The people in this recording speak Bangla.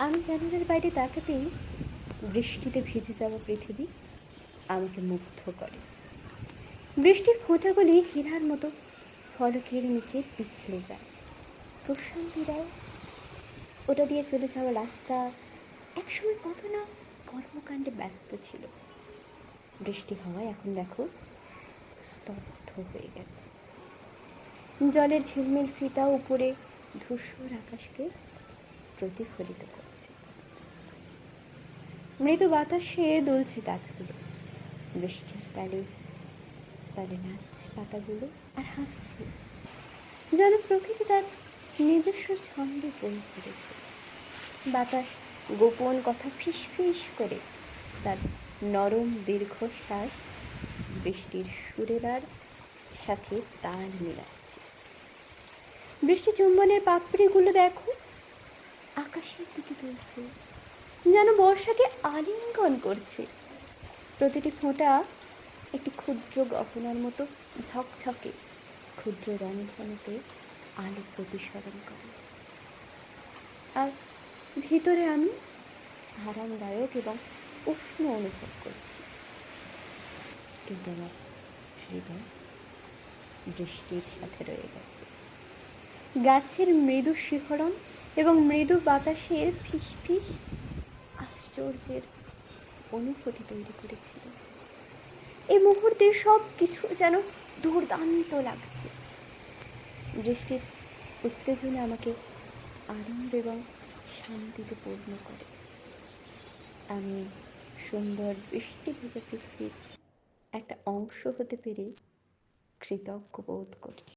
আমি জানালার বাইরে তাকাতেই বৃষ্টিতে ভিজে যাওয়া পৃথিবী আমাকে মুগ্ধ করে। বৃষ্টির ফোঁটাগুলি হীরার মতো ফলকের নিচে পিছলে যায়। প্রশান্তি দেয়। ওটা দিয়ে চলে যাওয়া রাস্তা একসময় কত না কর্মকাণ্ডে ব্যস্ত ছিল। বৃষ্টি হওয়ায় এখন দেখো স্তব্ধ হয়ে গেছে। জলের ঝিলমিল ফিতা উপরে ধূসর আকাশকে প্রতিফলিত করছে। মৃদু বাতাসে দুলছে গাছগুলো। বৃষ্টির তালে তালে নাচছে পাতাগুলো আর হাসছে। যেন প্রকৃতি তার নিজস্ব ছন্দে বয়ে চলেছে বাতাস গোপন কথা ফিস ফিস করে তার নরম দীর্ঘশ্বাস বৃষ্টির সুরেরার সাথে তাল মিলাচ্ছে। বৃষ্টি চুম্বনের পাপড়িগুলো দেখো আকাশের দিকে তুলছে। যেন বর্ষাকে আলিঙ্গন করছে। প্রতিটি ফোঁটা একটি ক্ষুদ্র গহনার মতো ঝকঝকে ক্ষুদ্র রংধনুতে আলো প্রতিসরণ করে। আর ভিতরে আমি আরামদায়ক এবং উষ্ণ অনুভব করছি। কিন্তু আমার হৃদয় বৃষ্টির সাথে রয়ে গেছে। গাছের মৃদু শিহরণ এবং মৃদু বাতাসের ফিস ফিস আশ্চর্যের অনুভূতি তৈরি করেছিল। এই মুহূর্তে সব কিছু যেন দুর্দান্ত লাগছে। বৃষ্টির উত্তেজনা আমাকে আনন্দ এবং শান্তিতে পূর্ণ করে। আমি সুন্দর বৃষ্টি ভেজা পৃথিবীর একটা অংশ হতে পেরে কৃতজ্ঞ বোধ করছি।